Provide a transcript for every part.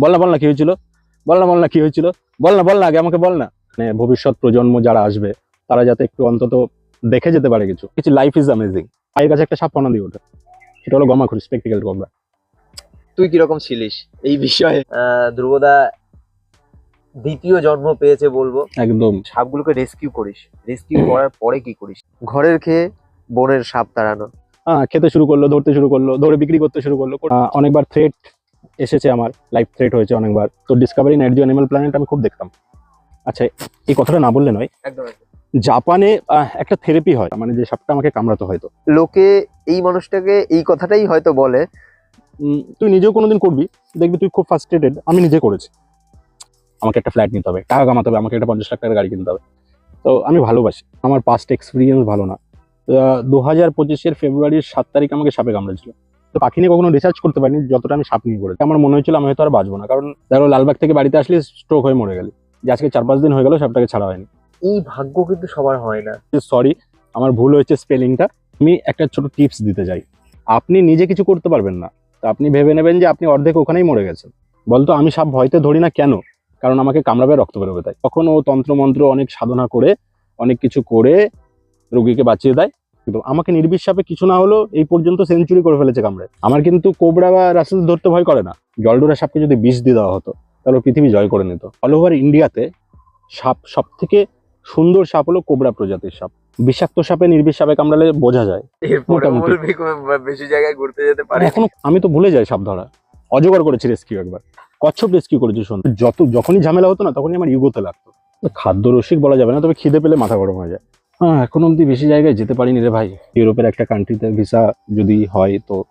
বল না বল না কি হয়েছিল? বল না বল না কি হয়েছিল? বল না বল না আগে আমাকে বল না। মানে ভবিষ্যৎ প্রজন্ম যারা আসবে তারা যাতে একটু অন্তত দেখে যেতে পারে কিছু। কিছু লাইফ ইজ অ্যামেজিং পায়ের কাছে একটা সাপ পানা দিয়ে ওঠে। সেটা হলো গমা গমাখুরি স্পেকটিক্যাল কবরা তুই কীরকম ছিলিস এই বিষয়ে? আহ, ধ্রুবদা দ্বিতীয় জন্ম পেয়েছে বলব। একদম। সাপগুলোকে রেস্কিউ করিস। রেস্কিউ করার পরে কি করিস? ঘরের খেয়ে বনের সাপ তাড়ানো। হ্যাঁ খেতে শুরু করল ধরতে শুরু করল ধরে বিক্রি করতে শুরু করল। অনেকবার থ্রেট এসেছে আমার লাইফ থ্রেট হয়েছে অনেকবার। তো Discovery Nat Geo Animal Planet আমি খুব দেখতাম। আচ্ছা এই কথাটা না বললে নয় একদম জাপানে একটা থেরাপি হয় মানে যে সাপটা আমাকে কামড়াতো হয়তো। লোকে এই মানুষটাকে এই কথাটাই হয়তো বলে। তুই নিজেও কোনোদিন করবি দেখবি তুই খুব ফার্স্ট্রেটেড আমি নিজে করেছি। আমাকে একটা ফ্ল্যাট নিতে হবে টাকা কামাতে হবে আমাকে একটা পঞ্চাশ লাখ টাকার গাড়ি কিনতে হবে। তো আমি ভালোবাসি আমার পাস্ট এক্সপিরিয়েন্স ভালো না। দু হাজার পঁচিশের ফেব্রুয়ারির সাত তারিখ আমাকে সাপে কামড়েছিল। তো পাখি নিয়ে কখনো রিসার্চ করতে পারিনি যতটা আমি সাপ নিয়ে করেছি। আমার মনে হয়েছিল আমি হয়তো আর বাঁচবো না। কারণ ধরো লালবাগ থেকে বাড়িতে আসলে স্ট্রোক হয়ে মরে গেলি। যে আজকে চার পাঁচ দিন হয়ে গেল সাপটাকে ছাড়া হয়নি। এই ভাগ্য কিন্তু সবার হয় না। সরি আমার ভুল হয়েছে স্পেলিংটা আমি একটা ছোট টিপস দিতে চাই। আপনি নিজে কিছু করতে পারবেন না। তো আপনি ভেবে নেবেন যে আপনি অর্ধেক ওখানেই মরে গেছেন। বলতো আমি সাপ ভয়তে ধরি না কেন? কারণ আমাকে কামড়াবে রক্ত বেরোবে তাই। তখন ও তন্ত্রমন্ত্র অনেক সাধনা করে অনেক কিছু করে রোগীকে বাঁচিয়ে দেয়। কিন্তু আমাকে নির্বিষ সাপে কিছু না হলো এই পর্যন্ত সেঞ্চুরি করে ফেলেছে কামড়ে। আমার কিন্তু কোবরা বা রাসেল ধরতে ভয় করে না। জলডোরা সাপকে যদি বিষ দিয়ে দেওয়া হতো তাহলে পৃথিবী জয় করে নিত। অল ওভার ইন্ডিয়াতে সাপ সব থেকে সুন্দর সাপ হলো কোবরা প্রজাতির সাপ। বিষাক্ত সাপে নির্বিষ সাপে কামড়ালে বোঝা যায়। এরপরে মোটামুটি। বলবি কো- বেশি জায়গায় ঘুরতে যেতে পারে। এখনও আমি তো ভুলে যাই সাপ ধরা। অজগর করেছি রেস্কিউ একবার। কচ্ছপ রেস্কিউ করেছি শোন। যত যখনই ঝামেলা হতো না তখনই আমার ইগোতে লাগতো। খাদ্য রসিক বলা যাবে না তবে খিদে পেলে মাথা গরম হয়ে যায়। হ্যাঁ এখন অবধি বেশি জায়গায় যেতে পারিনি রে ভাই। ইউরোপের একটা কান্ট্রিতে ভিসা যদি হয় তো।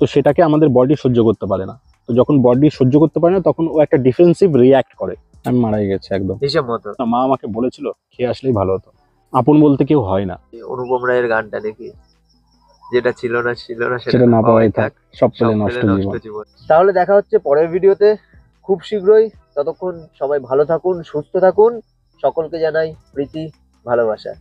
তো সেটাকে আমাদের বডি সহ্য করতে পারে না। তো যখন বডি সহ্য করতে পারে না তখন ও একটা ডিফেন্সিভ রিয়াক্ট করে। আমি মারাই গেছে একদম। হিসেব মতো। মা আমাকে বলেছিল খেয়ে আসলেই ভালো হতো। আপন বলতে কেউ হয় না। অনুপম রায়ের গানটা দেখি। যেটা ছিল না ছিল না সেটা না পাওয়াই থাক সব পেলে নষ্ট জীবন। জীবন। তাহলে দেখা হচ্ছে পরের ভিডিওতে। খুব শীঘ্রই। ততক্ষণ সবাই ভালো থাকুন সুস্থ থাকুন। সকলকে জানাই প্রীতি ভালোবাসা।